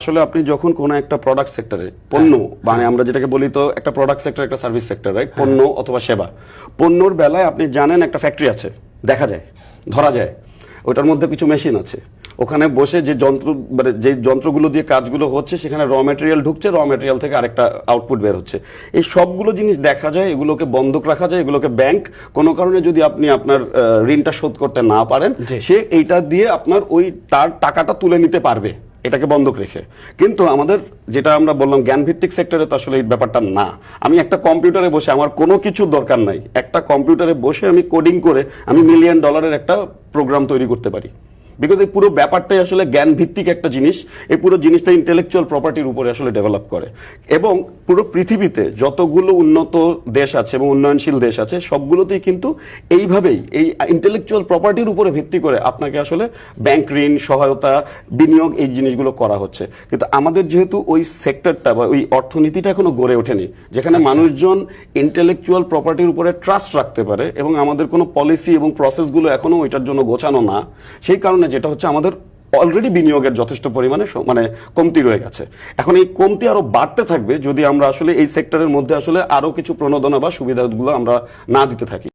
আসলে আপনি যখন কোনো একটা প্রোডাক্ট সেক্টরে পণ্য মানে আমরা যেটাকে বলি তো একটা প্রোডাক্ট সেক্টর একটা সার্ভিস সেক্টর রাইট পণ্য অথবা সেবা। পণ্যর বেলায় আপনি জানেন একটা ফ্যাক্টরি আছে দেখা যায় ধরা যায়। ওটার মধ্যে কিছু মেশিন আছে। ওখানে বসে যে যন্ত্র মানে যে যন্ত্রগুলো দিয়ে কাজগুলো হচ্ছে সেখানে র মেটেরিয়াল ঢুকছে র মেটেরিয়াল থেকে আরেকটা আউটপুট বের হচ্ছে। এই সবগুলো জিনিস দেখা যায় এগুলোকে বন্ধক রাখা যায় এগুলোকে ব্যাংক কোনো কারণে যদি আপনি আপনার ঋণটা শোধ করতে না পারেন সে এইটা দিয়ে আপনার ওই তার টাকাটা তুলে নিতে পারবে। এটাকে বন্ধক রেখে। কিন্তু আমাদের যেটা আমরা বললাম, জ্ঞানভিত্তিক সেক্টরে তো আসলে এই ব্যাপারটা না। আমি একটা কম্পিউটারে বসে, আমার কোনো কিছু দরকার নাই। একটা কম্পিউটারে বসে আমি কোডিং করে আমি মিলিয়ন ডলারের একটা প্রোগ্রাম তৈরি করতে পারি। বিকজ এই পুরো ব্যাপারটাই আসলে জ্ঞান ভিত্তিক একটা জিনিস। এই পুরো জিনিসটা ইন্টেলেকচুয়াল প্রপার্টির উপরে আসলে ডেভেলপ করে। এবং পুরো পৃথিবীতে যতগুলো উন্নত দেশ আছে এবং উন্নয়নশীল দেশ আছে সবগুলোতেই কিন্তু এইভাবেই এই ইন্টেলেকচুয়াল প্রপার্টির উপরে ভিত্তি করে আপনাকে আসলে ব্যাংক ঋণ সহায়তা বিনিয়োগ এই জিনিসগুলো করা হচ্ছে। কিন্তু আমাদের যেহেতু ওই সেক্টরটা বা ওই অর্থনীতিটা এখনও গড়ে ওঠেনি যেখানে মানুষজন ইন্টেলেকচুয়াল প্রপার্টির উপরে ট্রাস্ট রাখতে পারে এবং আমাদের কোনো পলিসি এবং প্রসেসগুলো এখনও ওইটার জন্য গোছানো না সেই কারণে যেটা হচ্ছে আমাদের অলরেডি বিনিয়োগের যথেষ্ট পরিমাণে মানে কমতি রয়ে গেছে। এখন এই কমতি আরও বাড়তে থাকবে যদি আমরা আসলে এই সেক্টরের মধ্যে আসলে আরও কিছু প্রণোদনা বা সুবিধাগুলো আমরা না দিতে থাকি।